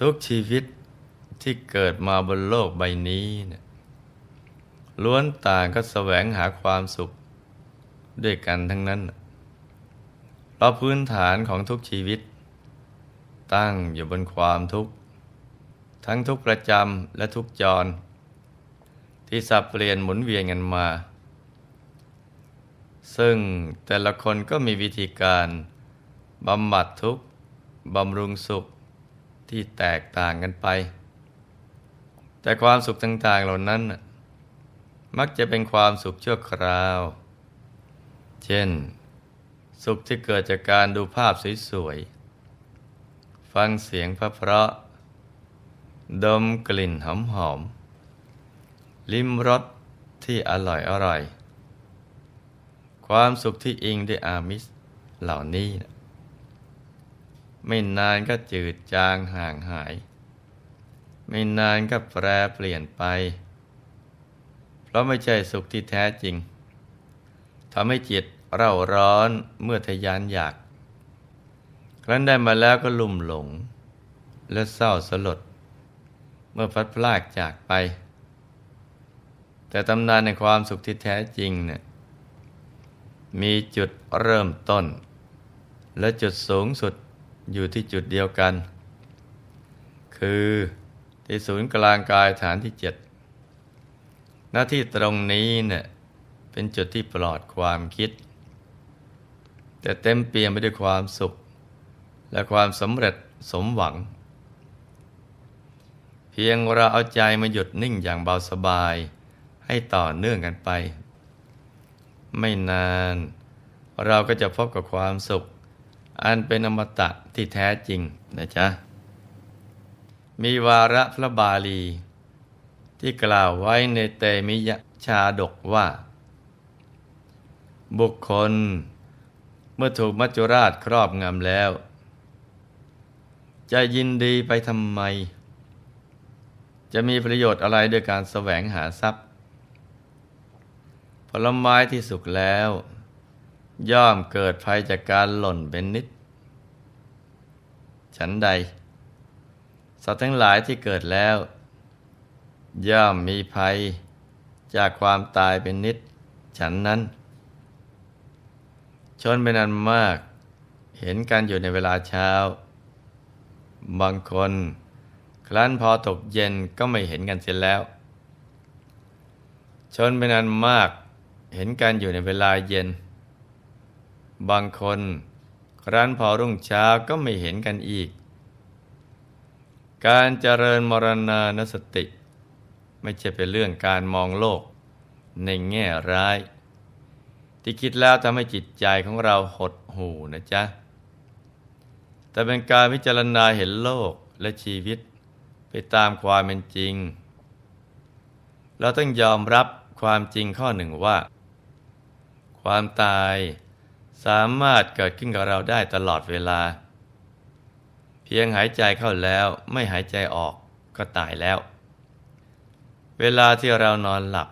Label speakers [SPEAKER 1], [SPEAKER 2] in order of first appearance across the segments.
[SPEAKER 1] ทุกชีวิตที่เกิดมาบนโลกใบนี้เนี่ยล้วนต่างก็แสวงหาความสุขด้วยกันทั้งนั้นเพราะพื้นฐานของทุกชีวิต ตั้งอยู่บนความทุกข์ ทั้งทุกประจำและทุกจร ที่สับเปลี่ยนหมุนเวียนกันมา ซึ่งแต่ละคนก็มีวิธีการบำบัดทุกข์บำรุงสุข ที่แตกต่างกันไป แต่ความสุขต่างๆเหล่านั้น มักจะเป็นความสุขชั่วคราว เช่น สุขที่เกิดจากการดูภาพสวยๆ ฟังเสียงพระเพราะดมกลิ่นหอมๆ ลิ้มรสที่อร่อยอร่อย ความสุขที่อิงด้วยอามิสเหล่านี้นะ ไม่นานก็จืดจางห่างหาย ไม่นานก็แปรเปลี่ยนไป เพราะไม่ใช่สุขที่แท้จริงทำให้จิตเร่าร้อนเมื่อทยานอยาก ครั้นได้มาแล้วก็ลุ่มหลง และเศร้าสลด เมื่อพัดพลากจากไป แต่ตำนานในความสุขที่แท้จริงเนี่ยมีจุดเริ่มต้น และจุดสูงสุด อยู่ที่จุดเดียวกัน คือที่ศูนย์กลางกายฐานที่เจ็ดหน้าที่ตรงนี้เนี่ยเป็นจุดที่ปลอดความคิด แต่เต็มเปี่ยมไปด้วยความสุข และความสำเร็จสมหวัง เพียงเราเอาใจมาหยุดนิ่งอย่างเบาสบายให้ต่อเนื่องกันไป ไม่นานเราก็จะพบกับความสุข อันเป็นอมตะที่แท้จริงนะจ๊ะ มีวาระพระบาลี ที่กล่าวไว้ในเตมิยชาดกว่า บุคคล เมื่อถูกมัจจุราชครอบงำแล้ว จะยินดีไปทำไม จะมีประโยชน์อะไรด้วยการแสวงหาทรัพย์ ผลไม้ที่สุกแล้ว ย่อมเกิดภัยจากการหล่นเป็นนิด ฉันใด สัตว์ทั้งหลายที่เกิดแล้ว ย่อมมีภัยจากความตายเป็นนิด ฉันนั้น ชนเป็นอันมาก เห็นกันอยู่ในเวลาเช้า บางคน ครั้นพอตกเย็นก็ไม่เห็นกันเสียแล้ว ชนเป็นอันมาก เห็นกันอยู่ในเวลาเย็น บางคนครั้นพอรุ่งเช้าก็ไม่เห็นกันอีก การเจริญมรณานสติ ไม่ใช่เป็นเรื่องการมองโลก ในแง่ร้าย ที่คิดแล้วทำให้จิตใจของเราหดหูนะจ๊ะ แต่เป็นการพิจารณาเห็นโลกและชีวิต ไปตามความเป็นจริง เราต้องยอมรับความจริงข้อหนึ่งว่า ความตาย สามารถเกิดขึ้นกับเราได้ตลอดเวลา เพียงหายใจเข้าแล้วไม่หายใจออกก็ตายแล้ว เวลาที่เรานอนหลับ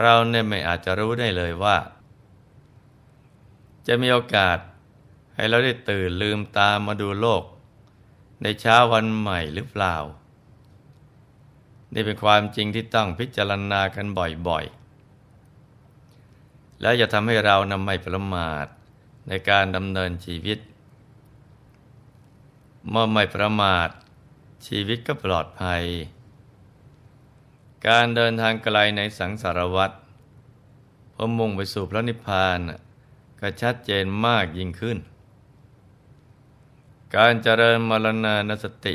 [SPEAKER 1] เราเนี่ยไม่อาจจะรู้ได้เลยว่า จะมีโอกาสให้เราได้ตื่นลืมตามาดูโลก ในเช้าวันใหม่หรือเปล่า นี่เป็นความจริงที่ต้องพิจารณากันบ่อยๆ แล้วจะทำให้เรานำไม่ประมาทในการดำเนินชีวิต เมื่อไม่ประมาท ชีวิตก็ปลอดภัย การเดินทางไกลในสังสารวัฏพอมุ่งไปสู่พระนิพพานก็ชัดเจนมากยิ่งขึ้น การเจริญมรณานสติ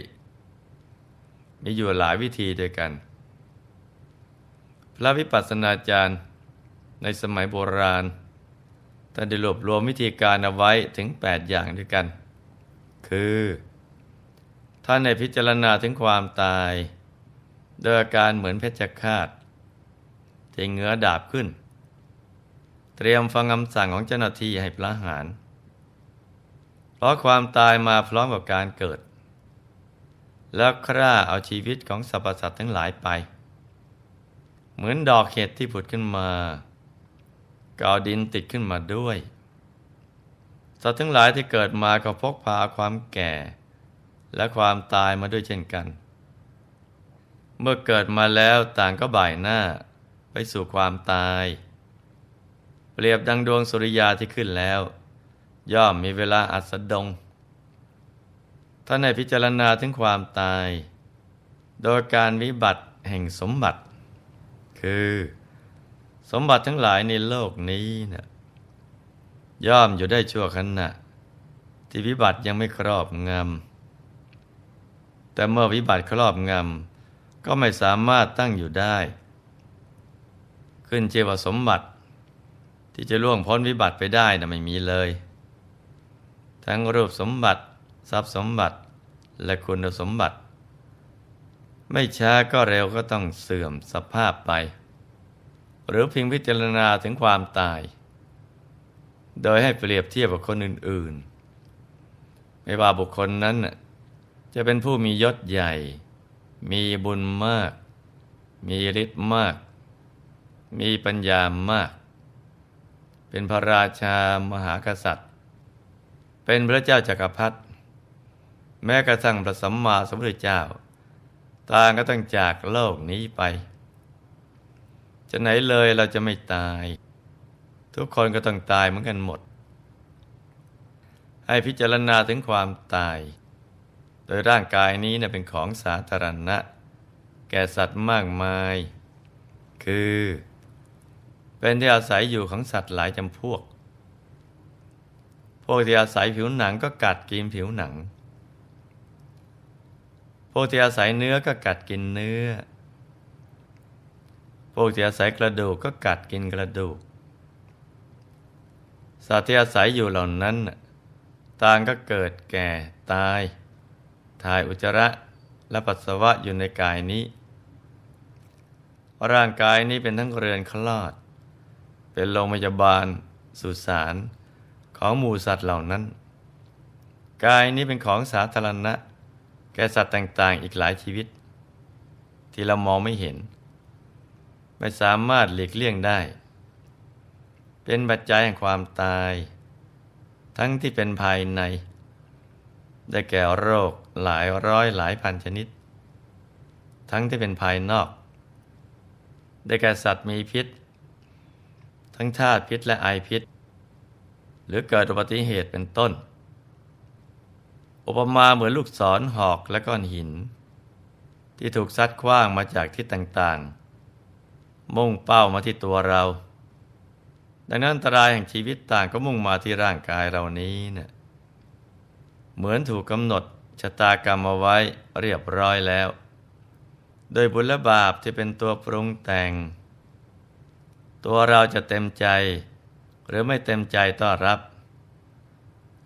[SPEAKER 1] มีอยู่หลายวิธีด้วยกัน พระวิปัสสนาจารย์ ในสมัยโบราณท่านได้รวบรวมวิธีการเอาไว้ถึง 8 อย่างด้วยกัน คือท่านในพิจารณาถึงความตาย โดยอาการเหมือนเพชฌฆาตที่เงื้อดาบขึ้น เตรียมฟังคำสั่งของเจ้าหน้าที่ให้ประหาร เพราะความตายมาพร้อมกับการเกิด แล้วคร่าเอาชีวิตของสรรพสัตว์ทั้งหลายไป เหมือนดอกเห็ดที่ผุดขึ้นมา ก็เอาดินติดขึ้นมาด้วย สัตว์ทั้งหลายที่เกิดมาก็พกพาความแก่ และความตายมาด้วยเช่นกัน เมื่อเกิดมาแล้วต่างก็บ่ายหน้าไปสู่ความตาย เปรียบดังดวงสุริยาที่ขึ้นแล้ว ย่อมมีเวลาอัสดงท่านในพิจารณาถึงความตาย โดยการวิบัติแห่งสมบัติ คือ สมบัติทั้งหลายในโลกนี้นะย่อมอยู่ได้ชั่วขณะ ที่วิบัติยังไม่ครอบงำแต่เมื่อวิบัติครอบงำก็ไม่สามารถตั้งอยู่ได้ ขึ้นเชื่อว่าสมบัติ ที่จะล่วงพ้นวิบัติไปได้นะไม่มีเลย ทั้งรูปสมบัติ ทรัพย์สมบัติและคุณสมบัติ ไม่ช้าก็เร็วก็ต้องเสื่อมสภาพไป หรือเพียงพิจารณาถึงความตาย โดยให้เปรียบเทียบกับคนอื่น ๆ ไม่ว่าบุคคลนั้น จะเป็นผู้มียศใหญ่ มีบุญมาก มีฤทธิ์มาก มีปัญญามาก เป็นพระราชามหากษัตริย์ เป็นพระเจ้าจากักรพรรดิแม้กระทั่งพระสัมมาสัมพุทธเจ้า ต่างก็ต้องจากโลกนี้ไป จะไหนเลยเราจะไม่ตาย ทุกคนก็ต้องตายเหมือนกันหมด ให้พิจารณาถึงความตาย โดยร่างกายนี้เนะเป็นของสาธารณะ แก่สัตว์มากมาย คือ เป็นที่อาศัยอยู่ของสัตว์หลายจำพวก พวกที่อาศัยผิวหนังก็กัดกินผิวหนัง พวกที่อาศัยเนื้อก็กัดกินเนื้อ พวกที่อาศัยกระดูกก็กัดกินกระดูก สัตว์ที่อาศัยอยู่เหล่านั้น ต่างก็เกิดแก่ตาย ถ่ายอุจจาระและปัสสาวะอยู่ในกายนี้ ร่างกายนี้เป็นทั้งเรือนคลอด เป็นโรงพยาบาล สุสานของหมู่สัตว์เหล่านั้น กายนี้เป็นของสาธารณะ แก่สัตว์ต่างๆ อีกหลายชีวิต ที่เรามองไม่เห็น ไม่สามารถหลีกเลี่ยงได้ เป็นปัจจัยแห่งความตาย ทั้งที่เป็นภายใน ได้แก่โรคหลายร้อยหลายพันชนิด ทั้งที่เป็นภายนอก ได้แก่สัตว์มีพิษ ทั้งธาตุพิษและไอพิษ หรือเกิดอุบัติเหตุเป็นต้น อุปมาเหมือนลูกศรหอกและก้อนหิน ที่ถูกซัดคว้างมาจากทิศต่างๆ มุ่งเป้ามาที่ตัวเรา ดังนั้นอันตรายแห่งชีวิตต่างก็มุ่งมาที่ร่างกายเรานี้เนะี่ยเหมือนถูกกำหนดชะตากรรมเอาไว้เรียบร้อยแล้ว โดยบุญและบาปที่เป็นตัวปรุงแต่ง ตัวเราจะเต็มใจ หรือไม่เต็มใจต้อนรับ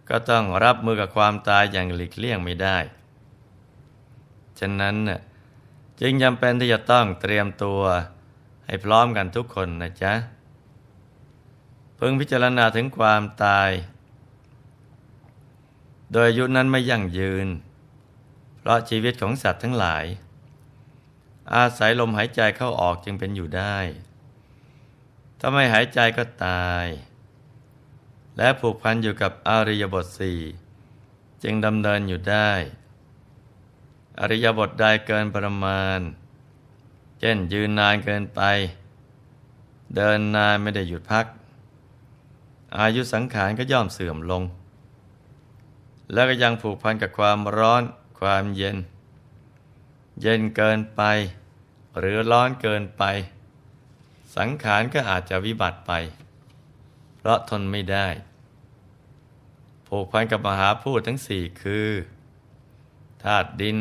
[SPEAKER 1] ก็ต้องรับมือกับความตายอย่างหลีกเลี่ยงไม่ได้ ฉะนั้นจึงจำเป็นที่จะต้องเตรียมตัว ให้พร้อมกันทุกคนนะจ๊ะพิ่งพิจารณาถึงความตาย โดยอายุนั้นไม่ยั่งยืน เพราะชีวิตของสัตว์ทั้งหลาย อาศัยลมหายใจเข้าออกจึงเป็นอยู่ได้ ถ้าไม่หายใจก็ตาย และผูกพันอยู่กับอริยบทสี่จึงดำเนินอยู่ได้ อริยบทใดเกินประมาณ เช่นยืนนานเกินไป เดินนานไม่ได้หยุดพัก อายุสังขารก็ย่อมเสื่อมลง แล้วก็ยังผูกพันกับความร้อนความเย็น เย็นเกินไป หรือร้อนเกินไป สังขารก็อาจจะวิบัติไป เพราะทนไม่ได้ ผูกพันกับมหาพูดทั้งสี่คือธาตุดิน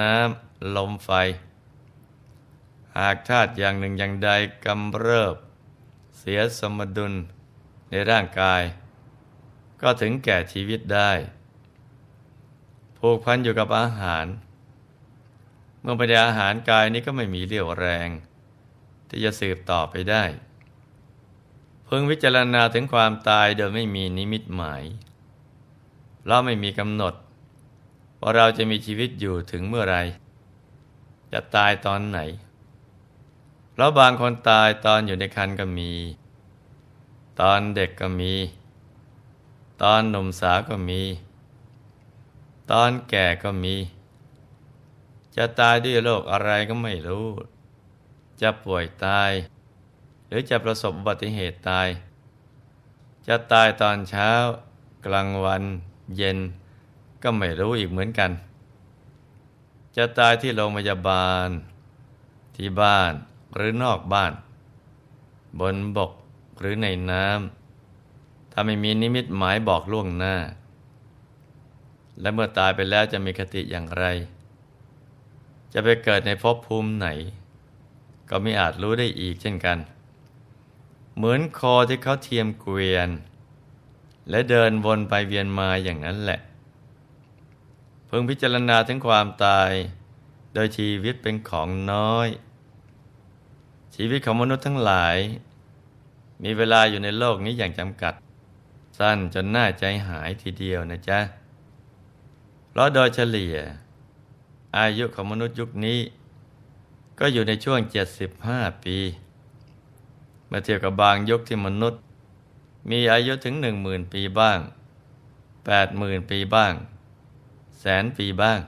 [SPEAKER 1] น้ำ ลมไฟ หากธาตุอย่างหนึ่งอย่างใดกำเริบ เสียสมดุลในร่างกาย ก็ถึงแก่ชีวิตได้ ผูกพันอยู่กับอาหาร เมื่อไปได้อาหารกายนี้ก็ไม่มีเรี่ยวแรง ที่จะสืบต่อไปได้พิ่งวิจารณาถึงความตายโดยไม่มีนิมิตหมายเราไม่มีกำหนด ว่าเราจะมีชีวิตอยู่ถึงเมื่อไร จะตายตอนไหน เราบางคนตายตอนอยู่ในคันก็มี ตอนเด็กก็มี ตอนหนุ่มสาวก็มี ตอนแก่ก็มี จะตายด้วยโรคอะไรก็ไม่รู้ จะป่วยตาย หรือจะประสบอุบัติเหตุตาย จะตายตอนเช้า กลางวันเย็นก็ไม่รู้อีกเหมือนกัน จะตายที่โรงพยาบาล ที่บ้าน หรือนอกบ้าน บนบกหรือในน้ำถ้าไม่มีนิมิตหมายบอกล่วงหน้า และเมื่อตายไปแล้วจะมีคติอย่างไร จะไปเกิดในภพภูมิไหน ก็ไม่อาจรู้ได้อีกเช่นกัน เหมือนคอที่เขาเทียมเกวียน และเดินวนไปเวียนมาอย่างนั้นแหละเพิ่งพิจารณาถึงความตาย โดยชีวิตเป็นของน้อย ชีวิตของมนุษย์ทั้งหลาย มีเวลาอยู่ในโลกนี้อย่างจำกัด สั้นจนน่าใจหายทีเดียวนะจ๊ะ เพราะโดยเฉลี่ย อายุของมนุษย์ยุคนี้ ก็อยู่ในช่วง 75 ปีเมื่อเทียบกับบางยุคที่มนุษย์ มีอายุถึง 10,000 ปีบ้าง 80,000 ปีบ้าง แสนปีบ้าง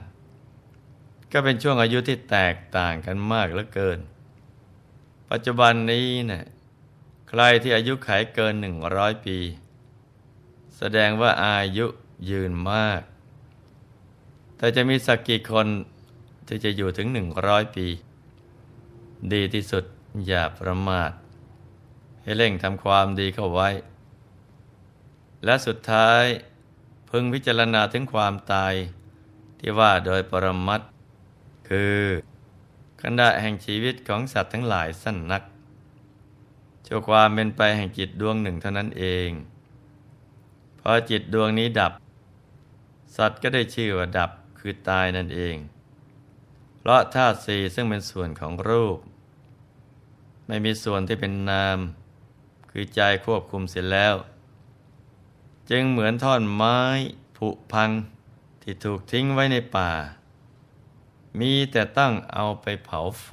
[SPEAKER 1] ก็เป็นช่วงอายุที่แตกต่างกันมากเหลือเกิน ปัจจุบันนี้เนะ่ยใครที่อายุไขเกิน100ปี แสดงว่าอายุยืนมาก แต่จะมีสักกี่คนที่จะอยู่ถึง100ปี ดีที่สุดอย่าประมาท ให้เร่งทำความดีเข้าไว้ และสุดท้ายพึงพิจารณาถึงความตายที่ว่าโดยปรมัตคือ ขณะแห่งชีวิตของสัตว์ทั้งหลายสั้นนักชั่วความเป็นไปแห่งจิตดวงหนึ่งเท่านั้นเอง พอจิตดวงนี้ดับ สัตว์ก็ได้ชื่อว่าดับคือตายนั่นเอง เพราะธาตุสี่ซึ่งเป็นส่วนของรูป ไม่มีส่วนที่เป็นนาม คือใจควบคุมเสร็จแล้ว จึงเหมือนท่อนไม้ผุพังที่ถูกทิ้งไว้ในป่า มีแต่ตั้งเอาไปเผาไฟ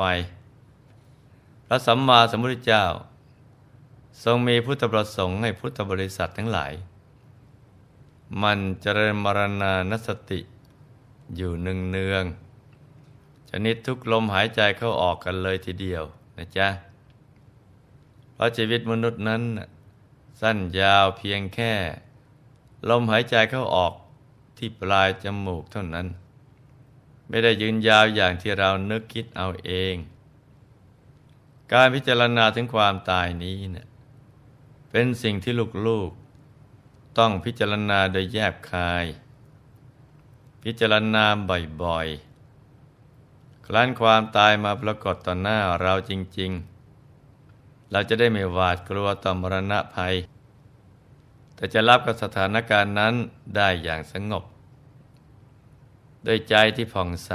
[SPEAKER 1] พระสัมมาสัมพุทธเจ้า ทรงมีพุทธประสงค์ให้พุทธบริษัททั้งหลาย มันเจริญมรณานสติอยู่เนืองเนืองชนิดทุกลมหายใจเข้าออกกันเลยทีเดียวนะจ๊ะ เพราะชีวิตมนุษย์นั้น สั้นยาวเพียงแค่ ลมหายใจเข้าออกที่ปลายจมูกเท่านั้น ไม่ได้ยืนยาวอย่างที่เรานึกคิดเอาเอง การพิจารณาถึงความตายนี้เนะี่ยเป็นสิ่งที่ลูกๆ ต้องพิจารณาโดยแยบคาย พิจารณาบ่อยๆ ครั้นความตายมาปรากฏต่อหน้าเราจริง ๆ เราจะได้ไม่หวาดกลัวต่อมรณะภัย แต่จะรับกับสถานการณ์นั้นได้อย่างสงบ โดยใจที่ผ่องใส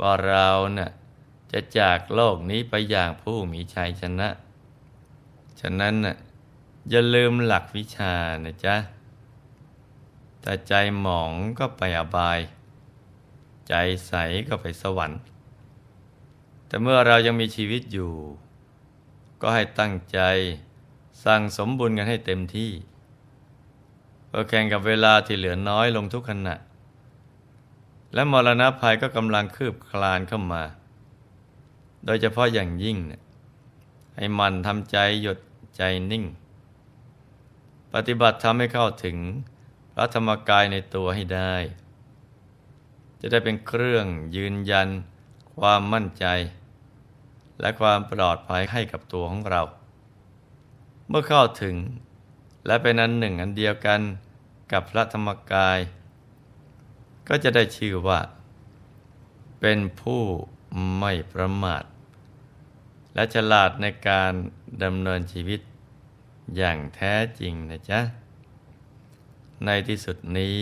[SPEAKER 1] ว่าเราเนะ่ะจะจากโลกนี้ไปอย่างผู้มีชัยชนะ ฉะนั้นน่ะอย่าลืมหลักวิชานะจ๊ะแต่ใจหมองก็ไปอบาย ใจใสก็ไปสวรรค์ แต่เมื่อเรายังมีชีวิตอยู่ ก็ให้ตั้งใจสั่งสมบุญกันให้เต็มที่เพื่อแข่งกับเวลาที่เหลือน้อยลงทุกขณะ และมรณะภัยก็กำลังคืบคลานเข้ามา โดยเฉพาะอย่างยิ่งเนี่ยให้มันทำใจหยุดใจนิ่ง ปฏิบัติทำให้เข้าถึงพระธรรมกายในตัวให้ได้ จะได้เป็นเครื่องยืนยัน ความมั่นใจ และความปลอดภัยให้กับตัวของเรา เมื่อเข้าถึงและเป็นอันหนึ่งอันเดียวกันกับพระธรรมกาย ก็จะได้ชื่อว่า เป็นผู้ไม่ประมาท และฉลาดในการดำเนินชีวิตอย่างแท้จริงนะจ๊ะ ในที่สุดนี้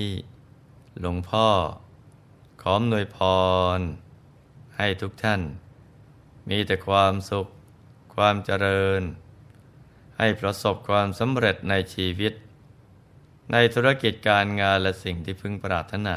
[SPEAKER 1] หลวงพ่อ ขอมนวยพร ให้ทุกท่าน มีแต่ความสุข ความเจริญ ให้ประสบความสำเร็จในชีวิต ในธุรกิจการงานและสิ่งที่พึงปรารถนา